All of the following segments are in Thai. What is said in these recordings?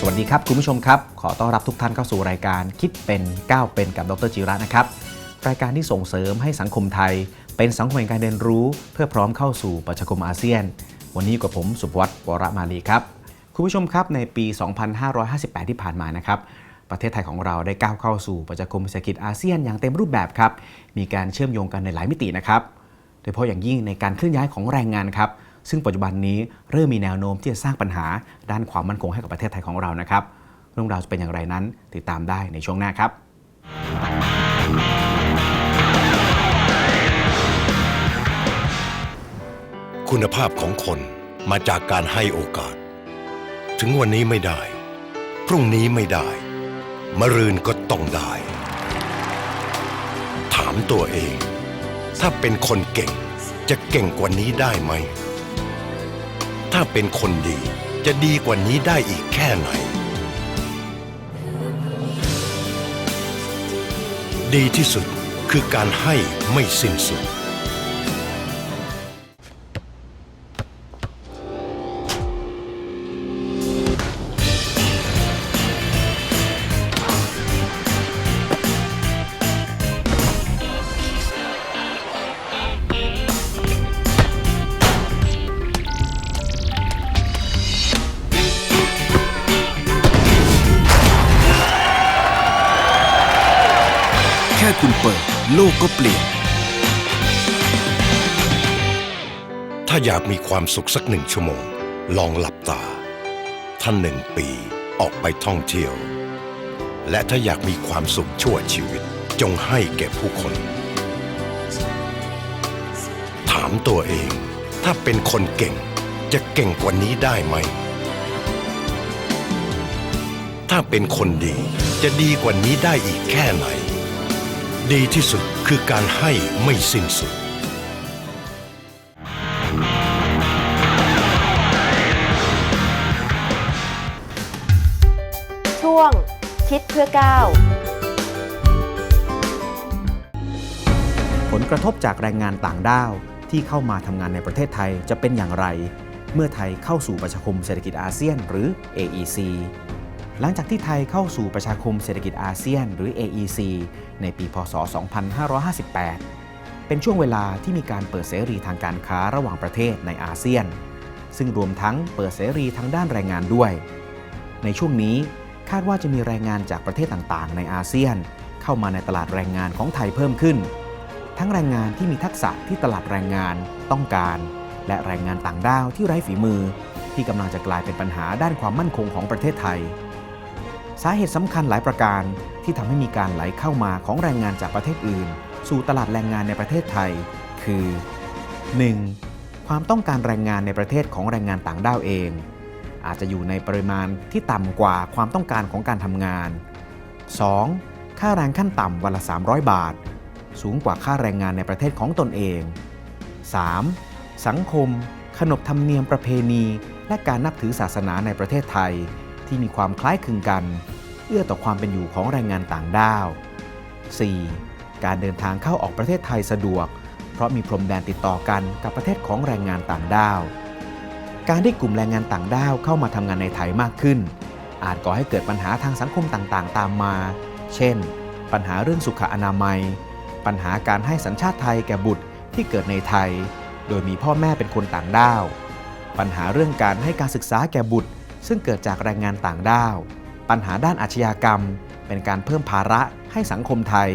สวัสดีครับ คุณผู้ชมครับ ขอต้อนรับทุกท่านเข้าสู่รายการคิดเป็นก้าวเป็นกับดรจิระนะครับ รายการที่ส่งเสริมให้สังคมไทย เป็นสังคมแห่งการเรียนรู้ เพื่อพร้อมเข้าสู่ประชาคมอาเซียน วันนี้กับผมสุภวัตวรมาลีครับ คุณผู้ชมครับในปี 2558 ที่ผ่านมานะครับประเทศไทยของเราได้ก้าวเข้าสู่ประชาคมเศรษฐกิจอาเซียนอย่างเต็มรูปแบบครับ มีการเชื่อมโยงกันในหลายมิตินะครับ โดยเฉพาะอย่างยิ่งในการเคลื่อนย้ายของแรงงานครับ ซึ่งปัจจุบันนี้เริ่มมีแนวโน้มที่จะสร้างปัญหาด้านความมั่นคงให้กับประเทศไทยของเรานะครับ เรื่องราวจะเป็นอย่างไรนั้นติดตามได้ในช่วงหน้าครับ คุณภาพของคนมาจากการให้โอกาส ถึงวันนี้ไม่ได้ พรุ่งนี้ไม่ได้ มรืนก็ต้องได้ ถามตัวเอง ถ้าเป็นคนเก่งจะเก่งกว่านี้ได้ไหม ถ้าเป็นคนดีจะดีกว่านี้ได้อีกแค่ไหน ดีที่สุดคือการให้ไม่สิ้นสุด ก็เปลี่ยน ถ้าอยากมีความสุขสักหนึ่งชั่วโมง ลองหลับตา ท่านหนึ่งปีออกไปท่องเที่ยว และถ้าอยากมีความสุขชั่วชีวิต จงให้แก่ผู้คน ถามตัวเอง ถ้าเป็นคนเก่งจะเก่งกว่านี้ได้ไหม ถ้าเป็นคนดีจะดีกว่านี้ได้อีกแค่ไหน ดีที่สุด คือการให้ไม่สิ้นสุด ช่วงคิดเพื่อก้าวผลกระทบจากแรงงานต่างด้าวที่เข้ามาทำงานในประเทศไทยจะเป็นอย่างไร เมื่อไทยเข้าสู่ประชาคมเศรษฐกิจอาเซียนหรือ AEC หลังจากที่ไทยเข้าสู่ประชาคมเศรษฐกิจอาเซียนหรือ AEC ในปี พศ 2558 เป็นช่วงเวลาที่มีการเปิดเสรีทางการค้าระหว่างประเทศในอาเซียน ซึ่งรวมทั้งเปิดเสรีทางด้านแรงงานด้วย ในช่วงนี้คาดว่าจะมีแรงงานจากประเทศต่างๆ ในอาเซียน เข้ามาในตลาดแรงงานของไทยเพิ่มขึ้น ทั้งแรงงานที่มีทักษะที่ตลาดแรงงานต้องการ และแรงงานต่างด้าวที่ไร้ฝีมือ ที่กำลังจะกลายเป็นปัญหาด้านความมั่นคงของประเทศไทย สาเหตุสำคัญหลายประการที่ทำให้มีการไหลเข้ามาของแรงงานจากประเทศอื่น สู่ตลาดแรงงานในประเทศไทย คือ 1. ความต้องการแรงงานในประเทศของแรงงานต่างด้าวเอง อาจจะอยู่ในปริมาณที่ต่ำกว่าความต้องการของการทำงาน 2. ค่าแรงขั้นต่ำวันละ 300 บาท สูงกว่าค่าแรงงานในประเทศของตนเอง 3. สังคม ขนบธรรมเนียมประเพณี และการนับถือศาสนาในประเทศไทย ที่มีความคล้ายคลึงกัน เอื้อต่อความเป็นอยู่ของแรงงานต่างด้าว 4. การเดินทางเข้าออกประเทศไทยสะดวก เพราะมีพรมแดนติดต่อกันกับประเทศของแรงงานต่างด้าว การที่กลุ่มแรงงานต่างด้าวเข้ามาทำงานในไทยมากขึ้น อาจก่อให้เกิดปัญหาทางสังคมต่างๆ ตามมา เช่น ปัญหาเรื่องสุขอนามัย ปัญหาการให้สัญชาติไทยแก่บุตรที่เกิดในไทย โดยมีพ่อแม่เป็นคนต่างด้าว ปัญหาเรื่องการให้การศึกษาแก่บุตร ซึ่งเกิดจากแรงงานต่างด้าว ปัญหาด้านอาชญากรรม เป็นการเพิ่มภาระให้สังคมไทย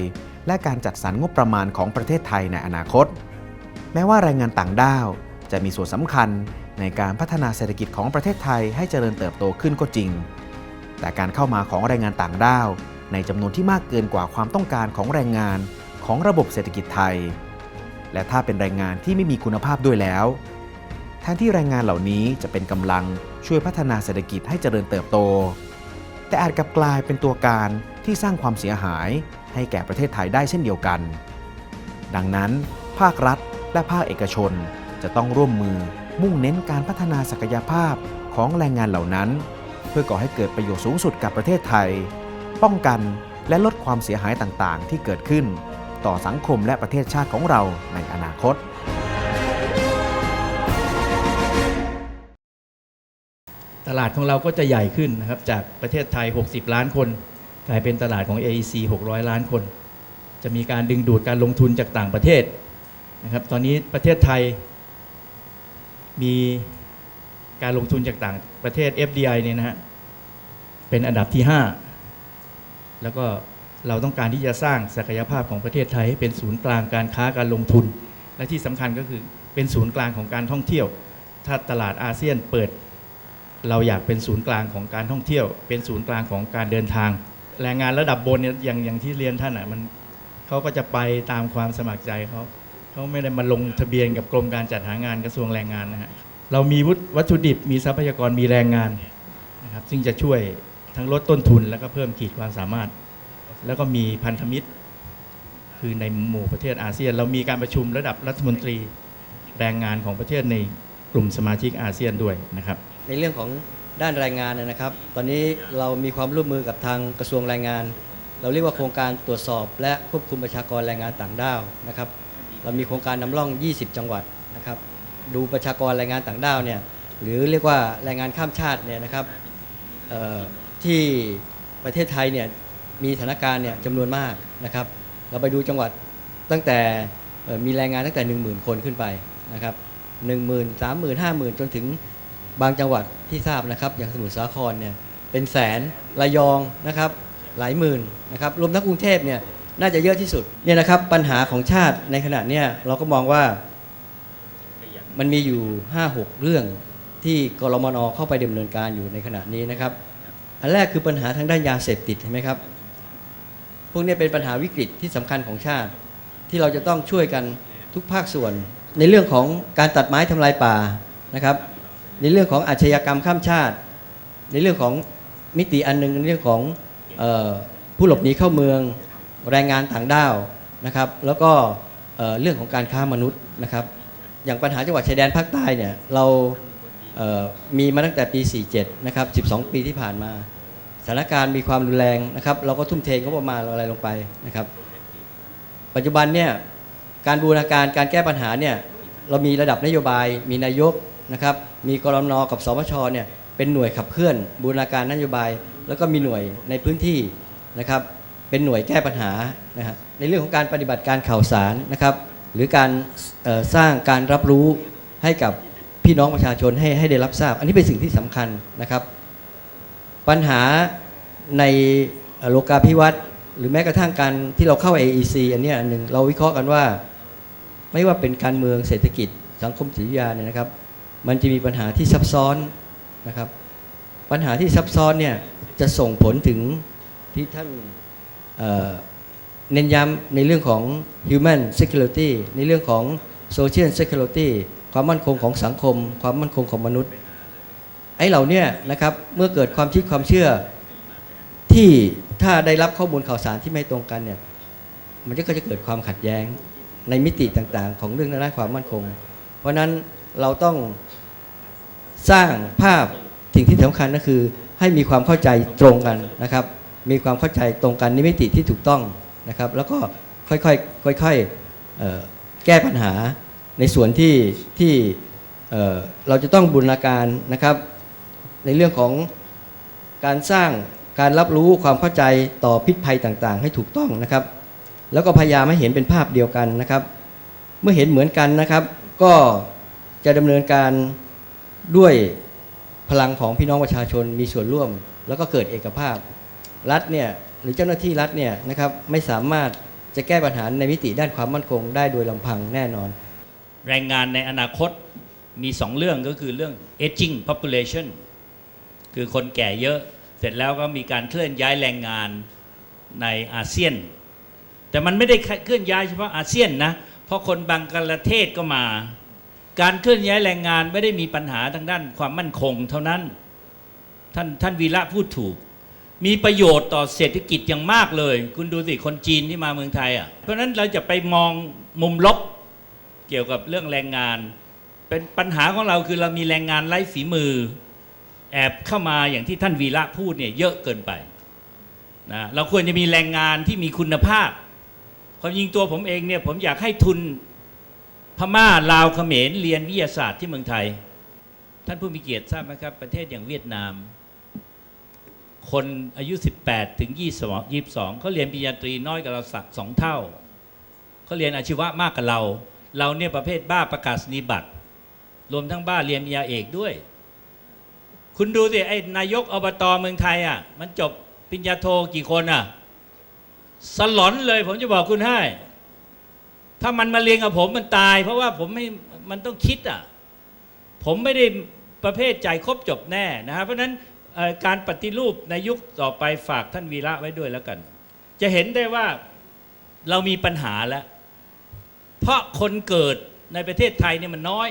และการจัดสรรงบประมาณของประเทศไทยในอนาคต แม้ว่าแรงงานต่างด้าว จะมีส่วนสำคัญในการพัฒนาเศรษฐกิจของประเทศไทยให้เจริญเติบโตขึ้นก็จริง แต่การเข้ามาของแรงงานต่างด้าว ในจำนวนที่มากเกินกว่าความต้องการของแรงงานของระบบเศรษฐกิจไทย และถ้าเป็นแรงงานที่ไม่มีคุณภาพด้วยแล้ว แทนที่แรงงานเหล่านี้จะเป็นกำลังช่วยพัฒนาเศรษฐกิจให้เจริญเติบโต แต่อาจกลับกลายเป็นตัวการที่สร้างความเสียหายให้แก่ประเทศไทยได้เช่นเดียวกัน ดังนั้น ภาครัฐและภาคเอกชนจะต้องร่วมมือมุ่งเน้นการพัฒนาศักยภาพของแรงงานเหล่านั้น เพื่อก่อให้เกิดประโยชน์สูงสุดกับประเทศไทย ป้องกันและลดความเสียหายต่างๆ ที่เกิดขึ้น ต่อสังคมและประเทศชาติของเราในอนาคต ตลาดของเราก็จะใหญ่ขึ้นนะครับ จากประเทศไทย 60 ล้านคน กลายเป็นตลาดของ AEC 600 ล้านคน จะมีการดึงดูดการลงทุนจากต่างประเทศนะครับตอนนี้ประเทศไทย มีการลงทุนจากต่างประเทศ FDI เนี่ยนะฮะเป็นอันดับที่ 5 แล้วก็เราต้องการที่จะสร้างศักยภาพของประเทศไทยให้เป็นศูนย์กลางการค้าการลงทุน และที่สำคัญก็คือเป็นศูนย์กลางของการท่องเที่ยว ถ้าตลาดอาเซียนเปิด เราอยากเป็นศูนย์กลางของการท่องเที่ยว เป็นศูนย์กลางของการเดินทาง แรงงานระดับบนเนี่ยอย่างอย่างที่เรียนท่านอะมันเขาก็จะไปตามความสมัครใจเขาเขาไม่ได้มาลงทะเบียนกับกรมการจัดหางานกระทรวงแรงงานนะฮะเรามีวัตถุดิบมีทรัพยากรมีแรงงานนะครับซึ่งจะช่วยทั้งลดต้นทุนแล้วก็เพิ่มขีดความสามารถ แล้วก็มีพันธมิตร คือในหมู่ประเทศอาเซียน เรามีการประชุมระดับรัฐมนตรีแรงงานของประเทศในกลุ่มสมาชิกอาเซียนด้วยนะครับ ในเรื่องของด้านแรงงานนะครับ ตอนนี้เรามีความร่วมมือกับทางกระทรวงแรงงาน เราเรียกว่าโครงการตรวจสอบ และควบคุมประชากรแรงงานต่างด้าวนะครับ เรามีโครงการนำร่อง 20 จังหวัดนะครับ ดูประชากรแรงงานต่างด้าวเนี่ยหรือเรียกว่าแรงงานข้ามชาติเนี่ยนะครับที่ประเทศไทยเนี่ยมีสถานการณ์เนี่ยจำนวนมากนะครับ เราไปดูจังหวัดตั้งแต่มีแรงงานตั้งแต่ 10,000 คนขึ้นไปนะครับหนึ่งหมื่นสามหมื่นห้าหมื่นจนถึง บางจังหวัดที่ทราบนะครับ อย่างสมุทรสาครเนี่ยเป็นแสนระยองนะครับหลายหมื่นนะครับรวมทั้งกรุงเทพเนี่ยน่าจะเยอะที่สุดเนี่ยนะครับปัญหาของชาติในขณะเนี้ยเราก็มองว่ามันมีอยู่ 5-6 เรื่องที่กรมนเข้าไปดำเนินการอยู่ในขณะนี้นะครับ อันแรกคือปัญหาทางด้านยาเสพติดเห็นไหมครับ พวกนี้เป็นปัญหาวิกฤตที่สำคัญของชาติ ที่เราจะต้องช่วยกันทุกภาคส่วน ในเรื่องของการตัดไม้ทำลายป่านะครับ ในเรื่องของอาชญากรรมข้ามชาติ ในเรื่องของมิติอันหนึงในเรื่องของออผู้หลบหนีเข้าเมืองแรงงานต่างด้าวนะครับ แล้วก็เอ่อเรื่องของการค้ามนุษย์นะครับ อย่างปัญหาจังหวัดชายแดนภาคใต้เนี่ยเรามีมาตั้งแต่ปี 47 นะครับ 12 ปีที่ผ่านมาสถานการณ์มีความรุนแรงนะครับ เราก็ทุ่มเทงบประมาณอะไรลงไปนะครับ ปัจจุบันเนี่ยการบูรณาการการแก้ปัญหาเนี่ยเรามีระดับนโยบาย มีนายก นะครับมีกรมนกับสปชเนี่ยเป็นหน่วยขับเคลื่อนบูรณาการนโยบาย แล้วก็มีหน่วยในพื้นที่นะครับเป็นหน่วยแก้ปัญหานะฮะในเรื่องของการปฏิบัติการข่าวสารนะครับหรือการสร้างการรับรู้ให้กับพี่น้องประชาชนให้ให้ได้รับทราบ อันนี้เป็นสิ่งที่สำคัญนะครับ ปัญหาในโลกาภิวัตน์หรือแม้กระทั่งการที่เราเข้า AEC อันนี้อันหนึ่งเราวิเคราะห์กันว่า ไม่ว่าเป็นการเมืองเศรษฐกิจสังคมจิตวิทยาเนี่ยนะครับ มันจะมีปัญหาที่ซับซ้อนนะครับ ปัญหาที่ซับซ้อนเนี่ยจะส่งผลถึงที่ท่านเน้นย้ำในเรื่องของ human security ในเรื่องของ social security ความมั่นคงของสังคม ความมั่นคงของมนุษย์ ไอ้เหล่านี้นะครับเมื่อเกิดความคิดความเชื่อที่ถ้าได้รับข้อมูลข่าวสารที่ไม่ตรงกันเนี่ยมันก็จะเกิดความขัดแย้งในมิติต่างๆ ของเรื่องด้านความมั่นคง เพราะนั้นเราต้อง สร้างภาพสิ่งที่สำคัญก็คือ ให้มีความเข้าใจตรงกันนะครับ มีความเข้าใจตรงกันในมิติที่ถูกต้องนะครับ แล้วก็ค่อยๆค่อยๆแก้ปัญหาในส่วนที่ที่เราจะต้องบูรณาการนะครับ ในเรื่องของการสร้างการรับรู้ความเข้าใจต่อพิษภัยต่างๆ ให้ถูกต้องนะครับ แล้วก็พยายามให้เห็นเป็นภาพเดียวกันนะครับ เมื่อเห็นเหมือนกันนะครับ ก็จะดำเนินการ ด้วยพลังของพี่น้องประชาชนมีส่วนร่วม แล้วก็เกิดเอกภาพ รัฐเนี่ยหรือเจ้าหน้าที่รัฐเนี่ยนะครับไม่สามารถจะแก้ปัญหาในมิติด้านความมั่นคงได้โดยลำพังแน่นอน แรงงานในอนาคตมีสองเรื่องก็คือเรื่อง aging population คือคนแก่เยอะเสร็จแล้วก็มีการเคลื่อนย้ายแรงงานในอาเซียน แต่มันไม่ได้เคลื่อนย้ายเฉพาะอาเซียนนะ เพราะคนบังกลาเทศก็มา การเคลื่อนย้ายแรงงานไม่ได้มีปัญหาทางด้านความมั่นคงเท่านั้น ท่านท่านวีระพูดถูก มีประโยชน์ต่อเศรษฐกิจอย่างมากเลย คุณดูสิคนจีนที่มาเมืองไทยอะเพราะฉะนั้นเราจะไปมองมุมลบเกี่ยวกับเรื่องแรงงาน เป็นปัญหาของเราคือเรามีแรงงานไร้ฝีมือ แอบเข้ามาอย่างที่ท่านวีระพูดเนี่ยเยอะเกินไปนะเราควรจะมีแรงงานที่มีคุณภาพความจริงตัวผมเองเนี่ยผมอยากให้ทุน พม่าลาวเขมรเรียนวิทยาศาสตร์ที่เมืองไทย ท่านผู้มีเกียรติทราบไหมครับ ประเทศอย่างเวียดนาม คนอายุ 18 ถึง 22 22เขาเรียนปริญญาตรีน้อยกว่าเราสักสองเท่าเขาเรียนอาชีวะมากกว่าเรา เราเนี่ยประเภทบ้าประกาศนียบัตรรวมทั้งบ้าเรียนปริญญาเอกด้วย คุณดูสิไอ้นายกอบตเมืองไทยอะมันจบปริญญาโทกี่คนอะสลอนเลยผมจะบอกคุณให้ ถ้ามันมาเรียนกับผมมันตาย เพราะว่าผมไม่มันต้องคิดอะผมไม่ได้ประเภทใจครบจบแน่นะฮะเพราะฉะนั้นการปฏิรูปในยุคต่อไปฝากท่านวีระไว้ด้วยแล้วกัน จะเห็นได้ว่าเรามีปัญหาแล้ว เพราะคนเกิดในประเทศไทยเนี่ยมันน้อย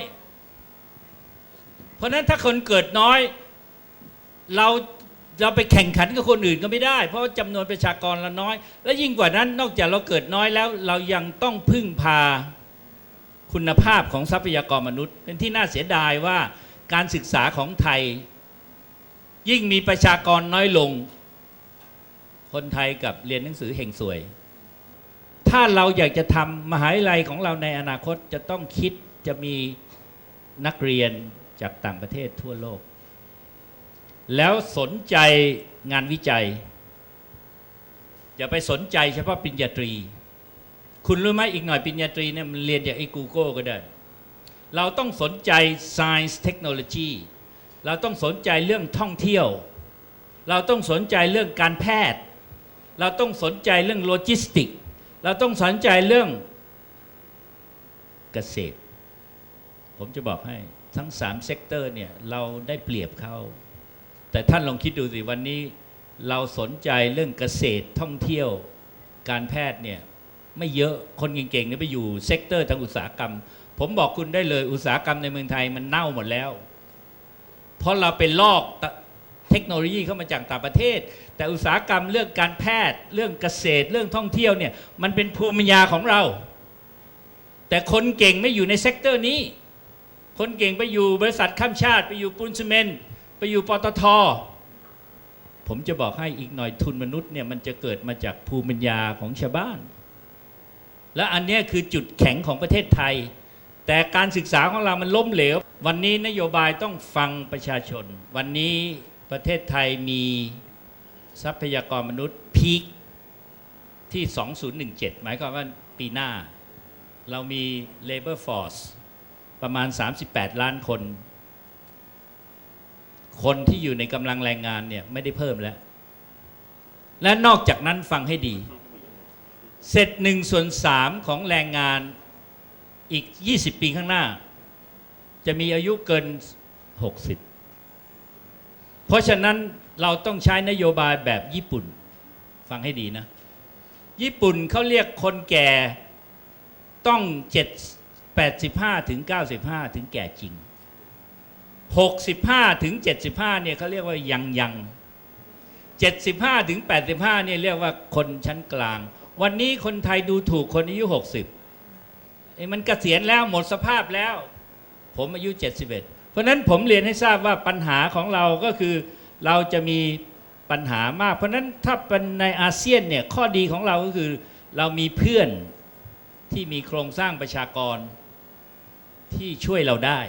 เพราะนั้นถ้าคนเกิดน้อย เรา เราไปแข่งขันกับคนอื่นก็ไม่ได้ เพราะจำนวนประชากรเราน้อย และยิ่งกว่านั้นนอกจากเราเกิดน้อยแล้ว เรายังต้องพึ่งพาคุณภาพของทรัพยากรมนุษย์ เป็นที่น่าเสียดายว่าการศึกษาของไทย ยิ่งมีประชากรน้อยลง คนไทยกับเรียนหนังสือเห่งสวย ถ้าเราอยากจะทำมหาวิทยาลัยของเราในอนาคตจะต้องคิดจะมีนักเรียนจากต่างประเทศทั่วโลก แล้วสนใจงานวิจัย อย่าไปสนใจเฉพาะปริญญาตรี คุณรู้ไหมอีกหน่อยปริญญาตรีเนี่ยมันเรียนจากไอ้ Google ก็ได้ เราต้องสนใจ Science Technology เราต้องสนใจเรื่องท่องเที่ยว เราต้องสนใจเรื่องการแพทย์ เราต้องสนใจเรื่องโลจิสติก เราต้องสนใจเรื่องเกษตร ผมจะบอกให้ทั้งสามเซกเตอร์เนี่ยเราได้เปรียบเขา แต่ท่านลองคิดดูสิวันนี้เราสนใจเรื่องเกษตรท่องเที่ยวการแพทย์เนี่ยไม่เยอะคนเก่งๆเนี่ยไปอยู่เซกเตอร์ทางอุตสาหกรรม ผมบอกคุณได้เลยอุตสาหกรรมในเมืองไทยมันเน่าหมดแล้ว เพราะเราเป็นลอกเทคโนโลยีเข้ามาจากต่างประเทศ แต่อุตสาหกรรมเรื่องการแพทย์ เรื่องเกษตรเรื่องท่องเที่ยวเนี่ยมันเป็นภูมิปัญญาของเรา แต่คนเก่งไม่อยู่ในเซกเตอร์นี้ คนเก่งไปอยู่บริษัทข้ามชาติไปอยู่ปูนซีเมนต์ ไปอยู่ปตท ผมจะบอกให้อีกหน่อยทุนมนุษย์เนี่ยมันจะเกิดมาจากภูมิปัญญาของชาวบ้าน และอันนี้คือจุดแข็งของประเทศไทย แต่การศึกษาของเรามันล้มเหลว วันนี้นโยบายต้องฟังประชาชน วันนี้ประเทศไทยมีทรัพยากรมนุษย์พีคที่ 2017 หมายความว่าปีหน้า เรามี labor force ประมาณ 38 ล้านคน คนที่อยู่ในกำลังแรงงานเนี่ยไม่ได้เพิ่มแล้ว และนอกจากนั้นฟังให้ดี เสร็จหนึ่งส่วนสามของแรงงานอีก 20 ปีข้างหน้า จะมีอายุเกิน 60 เพราะฉะนั้นเราต้องใช้นโยบายแบบญี่ปุ่น ฟังให้ดีนะ ญี่ปุ่นเขาเรียกคนแก่ต้อง 7 85 ถึง 95 ถึงแก่จริง 65 ถึง 75 เนี่ยเขาเรียกว่ายังยัง75 ถึง 85 เนี่ยเรียกว่าคนชั้นกลาง วันนี้คนไทยดูถูกคนอายุ 60ไอ้มันเกษียณแล้วหมดสภาพแล้ว ผมอายุ 71 เพราะนั้นผมเรียนให้ทราบว่าปัญหาของเราก็คือเราจะมีปัญหามาก เพราะนั้นถ้าเป็นในอาเซียนเนี่ยข้อดีของเราก็คือเรามีเพื่อนที่มีโครงสร้างประชากรที่ช่วยเราได้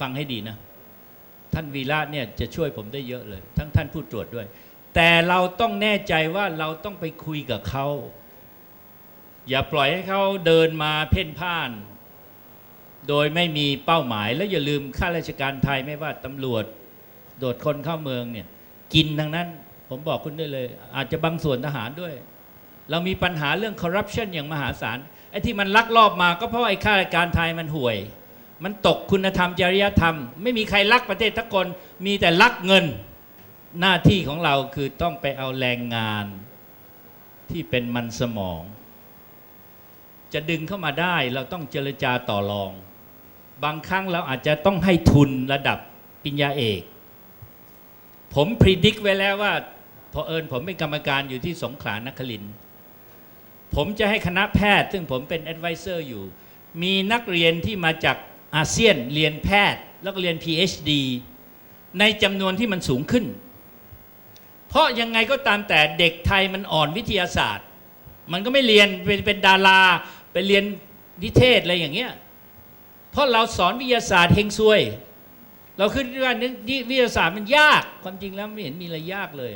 ฟังให้ดีนะ ท่านวีระเนี่ยจะช่วยผมได้เยอะเลย ทั้งท่านผู้ตรวจด้วย แต่เราต้องแน่ใจว่าเราต้องไปคุยกับเขา อย่าปล่อยให้เขาเดินมาเพ่นพ่าน โดยไม่มีเป้าหมาย แล้วอย่าลืมข้าราชการไทยไม่ว่าตำรวจ โดดคนเข้าเมืองเนี่ย กินทั้งนั้น ผมบอกคุณได้เลย อาจจะบางส่วนทหารด้วย เรามีปัญหาเรื่องคอร์รัปชันอย่างมหาศาลไอ้ที่มันลักลอบมาก็เพราะไอ้ข้าราชการไทยมันห่วย มันตกคุณธรรมจริยธรรม ไม่มีใครรักประเทศทักคนมีแต่รักเงินหน้าที่ของเราคือต้องไปเอาแรงงานที่เป็นมันสมอง จะดึงเข้ามาได้เราต้องเจรจาต่อรอง บางครั้งเราอาจจะต้องให้ทุนระดับปริญญาเอก ผมพิจิตรไว้แล้วว่าพอเอิญผมเป็นกรรมการอยู่ที่สงขลานครินผมจะให้คณะแพทย์ ซึ่งผมเป็น advisor อยู่ มีนักเรียนที่มาจาก อาเซียนเรียนแพทย์แล้วก็เรียน PhD ในจำนวนที่มันสูงขึ้น เพราะยังไงก็ตามแต่เด็กไทยมันอ่อนวิทยาศาสตร์ มันก็ไม่เรียนเป็นเป็นดาราไปเรียนนิเทศอะไรอย่างเงี้ยเพราะเราสอนวิทยาศาสตร์เฮงซวย เราขึ้นว่านี่วิทยาศาสตร์มันยากความจริงแล้วไม่เห็นมีอะไรยากเลย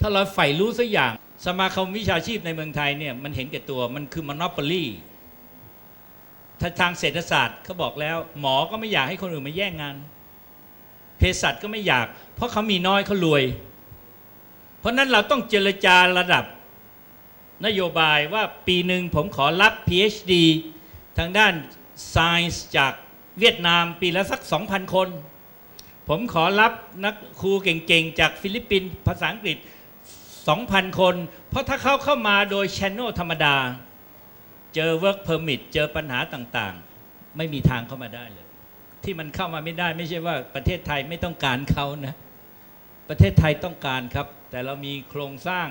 ถ้าเราใฝ่รู้สักอย่างสมาคมวิชาชีพในเมืองไทยเนี่ยมันเห็นแก่ตัวมันคือมอนอปอลี่ ถ้าทางเศรษฐศาสตร์เขาบอกแล้ว หมอก็ไม่อยากให้คนอื่นมาแย่งงานเภสัชก็ไม่อยาก เพราะเขามีน้อยเขารวย เพราะนั้นเราต้องเจรจาระดับนโยบายว่าปีหนึ่งผมขอรับ PhD ทางด้าน Science จากเวียดนามปีละสัก 2,000 คน ผมขอรับนักครูเก่งๆ จากฟิลิปปินส์ภาษาอังกฤษ 2,000 คน เพราะถ้าเขาเข้ามาโดย Channel ธรรมดา เจอ Work Permit เจอปัญหาต่างๆ ไม่มีทางเข้ามาได้เลย ที่มันเข้ามาไม่ได้ไม่ใช่ว่าประเทศไทยไม่ต้องการเขานะ ประเทศไทยต้องการครับ แต่เรามีโครงสร้าง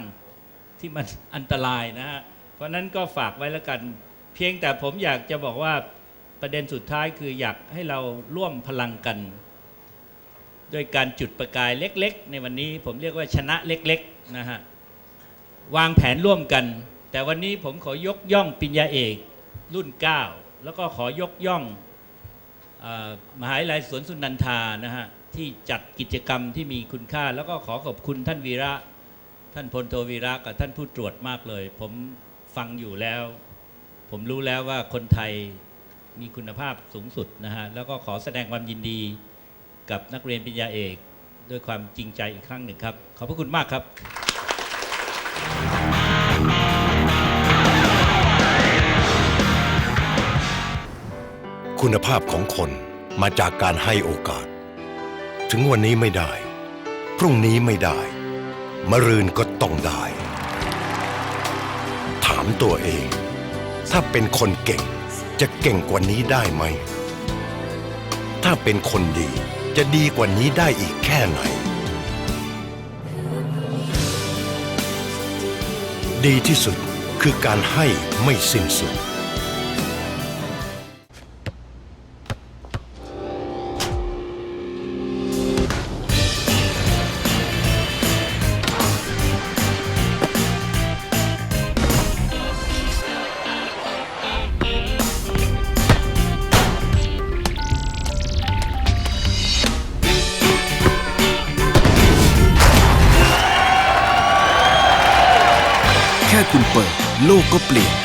ที่มันอันตรายนะฮะเพราะนั้นก็ฝากไว้แล้วกัน เพียงแต่ผมอยากจะบอกว่าประเด็นสุดท้ายคืออยากให้เราร่วมพลังกันด้วยการจุดประกายเล็ก ๆ ในวันนี้ผมเรียกว่าชนะเล็ก ๆ นะฮะ วางแผนร่วมกัน แต่วันนี้ผมขอยกย่องปริญญาเอกรุ่น 9 แล้วก็ขอยกย่องเอ่อมหาวิทยาลัยสวนสุนันทานะฮะที่จัดกิจกรรมที่มีคุณค่า แล้วก็ขอขอบคุณท่านวีระ ท่านพลโทวีระกับท่านผู้ตรวจมากเลย ผมฟังอยู่แล้ว ผมรู้แล้วว่าคนไทยมีคุณภาพสูงสุดนะฮะแล้วก็ขอแสดงความยินดีกับนักเรียนปริญญาเอก ด้วยความจริงใจอีกครั้งหนึ่งครับ ขอบพระคุณมากครับ คุณภาพของคนมาจากการให้โอกาส ถึงวันนี้ไม่ได้ พรุ่งนี้ไม่ได้ มะรืนก็ต้องได้ ถามตัวเอง ถ้าเป็นคนเก่งจะเก่งกว่านี้ได้ไหม ถ้าเป็นคนดีจะดีกว่านี้ได้อีกแค่ไหน ดีที่สุดคือการให้ไม่สิ้นสุด กก็เปลี่ยน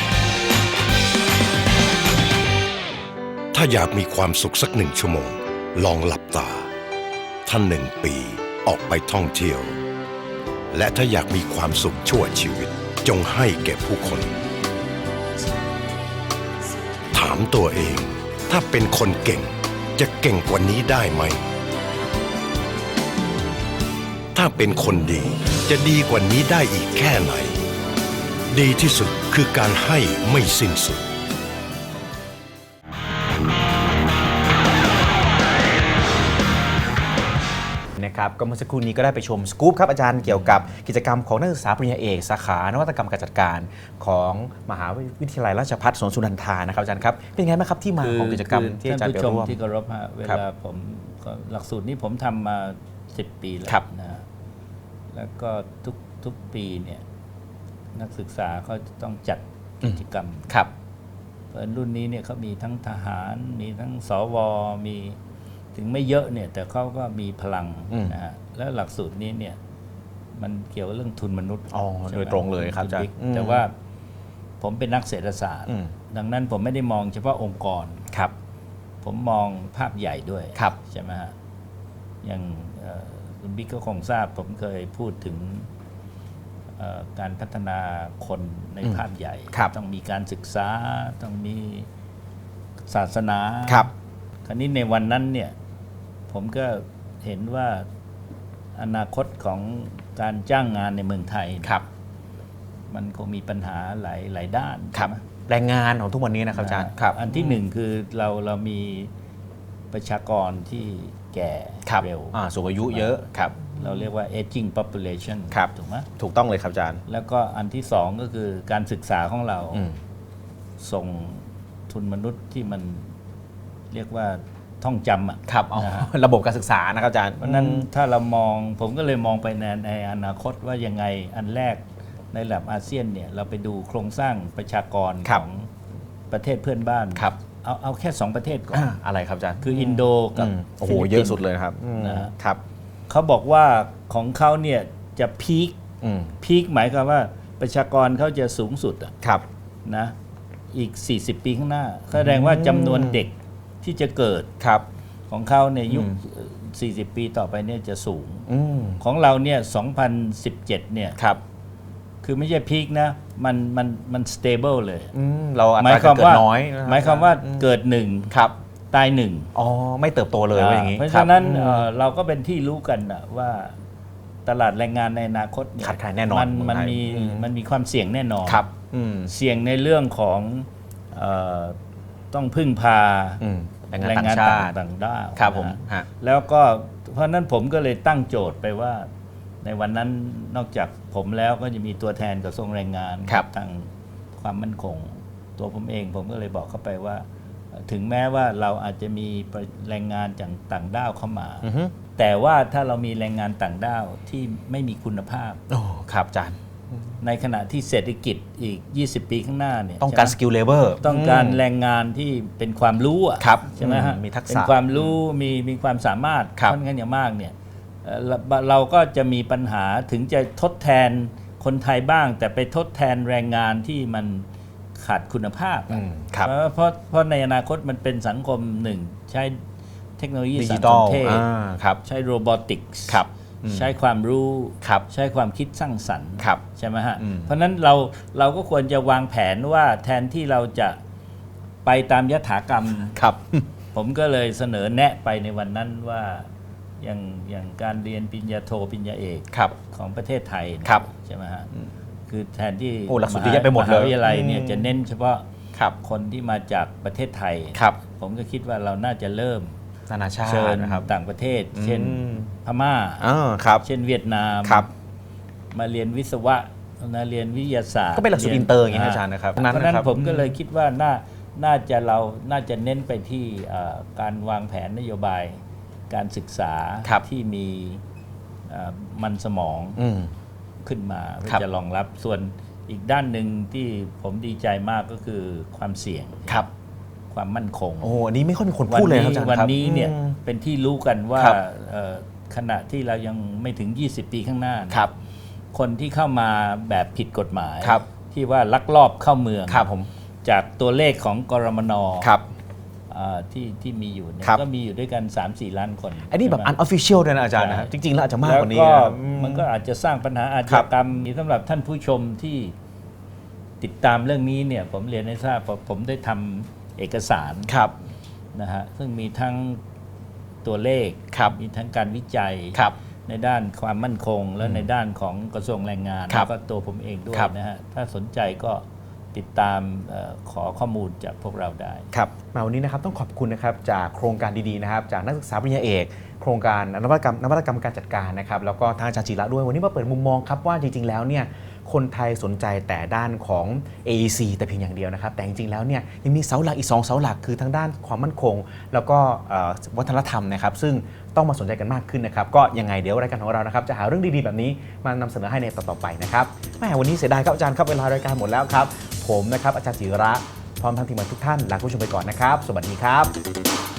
ถ้าอยากมีความสุขสักหนึ่งชั่วโมง ลองหลับตา ท่านหนึ่งปีออกไปท่องเที่ยว และถ้าอยากมีความสุขชั่วชีวิต จงให้แก่ผู้คน ถามตัวเอง ถ้าเป็นคนเก่ง จะเก่งกว่านี้ได้ไหม ถ้าเป็นคนดีจะดีกว่านี้ได้อีกแค่ไหน ดีที่สุดคือการให้ไม่สิ้นสุด นะครับก็เมื่อสักครู่นี้ก็ได้ไปชมสกู๊ปครับอาจารย์เกี่ยวกับกิจกรรมของนักศึกษาปริญญาเอกสาขานวัตกรรมการจัดการของมหาวิทยาลัยราชภัฏสวนสุนันทานะครับอาจารย์ครับเป็นไงบ้างครับที่มาของกิจกรรมที่อาจารย์ไปท่านผู้ชมร่วมที่เคารพฮะเวครับลาผมก็หลักสูตรนี้ผมทำมา 10 ปีแล้วครับ นะฮะแล้วก็ทุกทุกปีเนี่ย นักศึกษาเขาจะต้องจัดกิจกรรมครับเพราะรุ่นนี้เนี่ยเขามีทั้งทหาร มีทั้งสวมีถึงไม่เยอะเนี่ย แต่เขาก็มีพลังอืมนะฮะแล้วหลักสูตรนี้เนี่ย มันเกี่ยวกับเรื่องทุนมนุษย์อ๋อใช่ไหมโดยตรงเลยครับอาจารย์บิ๊กอืมแต่ว่าผมเป็นนักเศรษฐศาสตร์อืมดังนั้นผมไม่ได้มองเฉพาะองค์กรครับ ผมมองภาพใหญ่ด้วยครับใช่ไหมฮะอย่างเอ่อคุณบิ๊กก็คงทราบผมเคยพูดถึงเอ่อ การพัฒนาคนในอืมภาพใหญ่ ครับต้องมีการศึกษา ต้องมีศาสนาครับ คราวนี้ในวันนั้นเนี่ยผมก็เห็นว่าอนาคตของการจ้างงานในเมืองไทยเนี่ยครับ มันคงมีปัญหาหลายหลายด้านครับ ใช่ไหมแรงงานของทุกวันนี้นะครับอาจารย์ครับ อันที่หนึ่งคือเราเรามีประชากรที่แก่ครับเร็ว อ่าสูงอายุเยอะครับ เราเรียกว่า aging population ครับ ถูกไหมถูกต้องเลยครับอาจารย์ แล้วก็อันที่สองก็คือการศึกษาของเราอืม ส่งทุนมนุษย์ที่มันเรียกว่าท่องจำอะ ครับอ๋อนะฮะ ระบบการศึกษานะครับอาจารย์เพราะฉะนั้นถ้าเรามองผมก็เลยมองไปในในอนาคตว่ายังไงอันแรกในระดับอาเซียนเนี่ยเราไปดูโครงสร้างประชากรครัขบองประเทศเพื่อนบ้าน ครับเอาเอาแค่สองประเทศก่อนอ่าอะไรครับอาจารย์คืออินโดกับมโอ้โหฟิลิปปินส์ เยอะสุดเลยนะครับอืมนะฮะ ครับ เขาบอกว่าของเขาเนี่ยจะพีคอืมพีคหมายความว่าประชากรเขาจะสูงสุดอะครับ นะอีก 40 ปีข้างหน้า แสดงว่าจำนวนเด็กที่จะเกิดครับ ของเขาในยุค อืมเอ่อ40 ปีต่อไปเนี่ยจะสูง อืมของเราเนี่ย 2017 เนี่ย ครับ คือไม่ใช่พีคนะ มันมันมัน stable เลย อืมเราอัหมายตราความการเกิดว่าน้อยนะรับหมายความว่าอืเกิดหนึ่งครับ ตายหนึ่งอ๋อ ไม่เติบโตเลยว่าอย่างนี้เพราะคบฉะนั้นอืมเอ่อเราก็เป็นที่รู้กันนะว่าตลาดแรงงานในอนาคตเนี่ยขาดแคลนแน่นอนมันเมืองมันไทยมีอืม มันมีความเสี่ยงแน่นอน ครับ อืมเสี่ยงในเรื่องของเออต้องพึ่งพาอืมแรงงานต่างชาติ ต่างด้าวครับผมนะฮะ แล้วก็เพราะฉะนั้นผมก็เลยตั้งโจทย์ไปว่า ในวันนั้นนอกจากผมแล้วก็จะมีตัวแทนกระทรวงแรงงานครับ ทางความมั่นคง ตัวผมเองผมก็เลยบอกเข้าไปว่า ถึงแม้ว่าเราอาจจะมีแรงงานจากต่างด้าวเข้ามาอือฮึแต่ว่าถ้าเรามีแรงงานต่างด้าวที่ไม่มีคุณภาพโอ้ครับอาจารย์ ในขณะที่เศรษฐกิจอีก 20 ปีข้างหน้าเนี่ยต้องการสใช่ไหมกิลเลเวอร์ต้องการแรงงานที่เป็นความรู้อะครับใช่ไหมฮะอืมมีทักษะเป็นความรู้มีมีความสามารถครับค่อนข้างอย่างมากเนี่ยเอ่อเราเราก็จะมีปัญหาถึงจะทดแทนคนไทยบ้าง แต่ไปทดแทนแรงงานที่มัน ขาดคุณภาพอือะมครับเพราะเพราะเพราะในอนาคตมันเป็นสังคมหนึ่ง ใช้เทคโนโลยีดิสาจิรตสอนลเทศอ่าครับ ใช้โรบอติกส์ครับอืมใช้ความรู้ ครับใช้ความคิดสร้างสรรค์ ครับ ใช่ไหมฮะ อืม เพราะฉะนั้นเราเราก็ควรจะวางแผนว่าแทนที่เราจะไปตามยถากรรม ครับ ผมก็เลยเสนอแนะไปในวันนั้นว่าอย่างอย่างการเรียนปริญญาโทปริญญาเอกครับ ของประเทศไทยเนี่ยครับใช่ไหมฮะ คือแทนที่โอ้หลักสูตรเยอะแยะไปหมดเลยาวิทยาลัยเนี่ยอืม จะเน้นเฉพาะครับ คนที่มาจากประเทศไทย ครับ ผมก็คิดว่าเราน่าจะเริ่มนานาชาเชิติญนะครับต่างประเทศ เช่นอืมพม่า อ่าครับ เช่นเวียดนาม ครับ มาเรียนวิศวะมาเรียนวิทยาศาสตร์ก็เป็นหลักสูตรอินเตอร์อย่างนี้นะอาจารย์นะครับเพราะฉะนั้นนะครับผมก็เลยคิดว่าน่าน่าจะเราน่าจะเน้นไปที่เอ่อการวางแผนนโยบาย การศึกษาครับ ที่มีเอ่อมันสมอง อืม ขึ้นมาเพื่อครับจะรองรับส่วนอีกด้านหนึ่งที่ผมดีใจมากก็คือความเสี่ยงครับ ความมั่นคงโอ้อันนี้ไม่ค่อยมีคนวัพูดเลยนี้ครับอาจารย์วันครับนี้เนี่ยอืมเป็นที่รู้กันว่าครับเอ่อขณะที่เรายังไม่ถึง 20 ปีข้างหน้าเนี่ยครับ คนที่เข้ามาแบบผิดกฎหมายครับที่ว่าลักลอบเข้าเมืองครับผมจากตัวเลขของกรมนครับอ่า ที่ที่มีอยู่เนี่ยครับ ก็มีอยู่ด้วยกัน 3-4 ล้านคนอันนี้แบบใช่ไหม unofficial ด้วยนะอาจารย์ใช่นะครับจริงๆแล้วอาจจะมากแล้วกว่านี้ก็นะครับอืมันก็อาจจะสร้างปัญหาอาชครัญาบกรรมสำหรับท่านผู้ชมที่ติดตามเรื่องนี้เนี่ยผมเรียนให้ทราบเพราะผมได้ทำเอกสาร ครับ นะฮะซึ่งมีทั้งตัวเลข ครับ มีทั้งการวิจัย ครับ ในด้านความมั่นคง และในด้านของกระทรวงแรงงาน ครัแล้บวก็ตัวผมเองด้วยครับ นะฮะ ถ้าสนใจก็ ติดตามขอข้อมูลจากพวกเราได้ ครับมาวันนี้นะครับต้องขอบคุณนะครับจากโครงการดีๆนะครับ จากนักศึกษาปริญญาเอก โครงการนวัตกรรมนวัตกรรมการจัดการนะครับแล้วก็ทางอาจารย์จิระด้วยวันนี้มาเปิดมุมมองครับว่าจริงๆแล้วเนี่ย คนไทยสนใจแต่ด้านของ AEC แต่เพียงอย่างเดียวนะครับ แต่จริงๆแล้วเนี่ยยังมีเสาหลักอีก 2 เสาหลักคือทางด้านความมั่นคง แล้วก็วัฒนธรรมนะครับ ซึ่งต้องมาสนใจกันมากขึ้นนะครับ ก็ยังไงเดี๋ยวรายการของเรานะครับจะหาเรื่องดีๆแบบนี้มานำเสนอให้ในต่อๆไปนะครับแม่วันนี้เสียดายครับอาจารย์ครับเวลารายการหมดแล้วครับ ผมนะครับอาจารย์จิระพร้อมทั้งทีมงานทุกท่านลาคุณผู้ชมไปก่อนนะครับ สวัสดีครับ